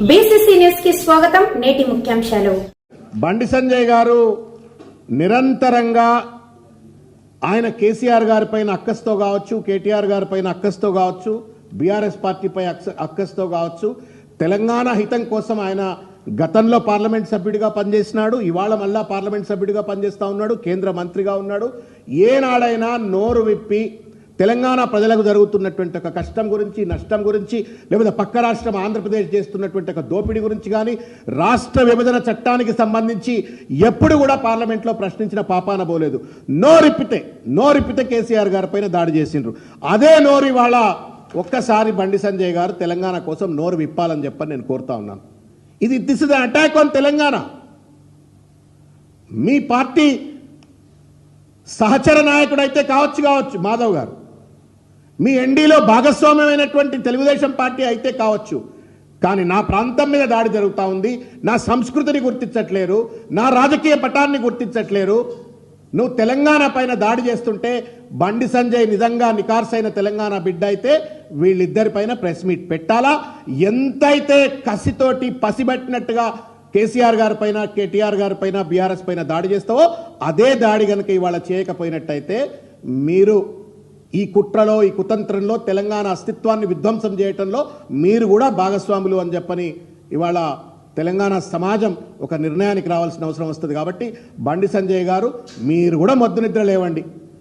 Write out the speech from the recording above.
కి స్వాగతం నేటి ముఖ్యాంశాలు. బండి సంజయ్ గారు నిరంతరంగా ఆయన కేసీఆర్ గారి పైన అక్కస్తో కావచ్చు కేటీఆర్ గారి పైన అక్కస్తో కావచ్చు బీఆర్ఎస్ పార్టీపై అక్కస్తో కావచ్చు తెలంగాణ హితం కోసం ఆయన గతంలో పార్లమెంట్ సభ్యుడిగా పనిచేసినాడు ఇవాళ మళ్ళా పార్లమెంట్ సభ్యుడిగా పనిచేస్తూ ఉన్నాడు కేంద్ర మంత్రిగా ఉన్నాడు. ఏనాడైనా నోరు విప్పి తెలంగాణ ప్రజలకు జరుగుతున్నటువంటి ఒక కష్టం గురించి నష్టం గురించి లేకపోతే పక్క రాష్ట్రం ఆంధ్రప్రదేశ్ చేస్తున్నటువంటి ఒక దోపిడీ గురించి కానీ రాష్ట్ర విభజన చట్టానికి సంబంధించి ఎప్పుడు కూడా పార్లమెంట్లో ప్రశ్నించిన పాపాన పోలేదు. నోరిప్పితే నోరిప్పితే కేసీఆర్ గారి పైన దాడి చేసిండ్రు. అదే నోరు ఇవాళ ఒక్కసారి బండి సంజయ్ గారు తెలంగాణ కోసం నోరు విప్పాలని చెప్పని నేను కోరుతా ఉన్నాను. ఇది this is attack on Telangana. Me party సహచర నాయకుడు అయితే కావచ్చు కావచ్చు మాధవ్ గారు. మీ ఎన్డీలో భాగస్వామ్యమైనటువంటి తెలుగుదేశం పార్టీ అయితే కావచ్చు. కానీ నా ప్రాంతం మీద దాడి జరుగుతూ ఉంది. నా సంస్కృతిని గుర్తించట్లేరు. నా రాజకీయ పటాన్ని గుర్తించట్లేరు. నువ్వు తెలంగాణ పైన దాడి చేస్తుంటే బండి సంజయ్ నిజంగా నికార్సైన తెలంగాణ బిడ్డ అయితే వీళ్ళిద్దరి పైన ప్రెస్ మీట్ పెట్టాలా? ఎంతైతే కసితోటి పసిబట్టినట్టుగా కేసీఆర్ గారి పైన కేటీఆర్ గారి పైన బీఆర్ఎస్ పైన దాడి చేస్తావో అదే దాడి కనుక ఇవాళ చేయకపోయినట్టయితే మీరు ఈ కుట్రలో ఈ కుతంత్రంలో తెలంగాణ అస్తిత్వాన్ని విధ్వంసం చేయటంలో మీరు కూడా భాగస్వాములు అని చెప్పని ఇవాళ తెలంగాణ సమాజం ఒక నిర్ణయానికి రావాల్సిన అవసరం వస్తుంది కాబట్టి బండి సంజయ్ గారు మీరు కూడా మద్దు నిద్ర లేవండి.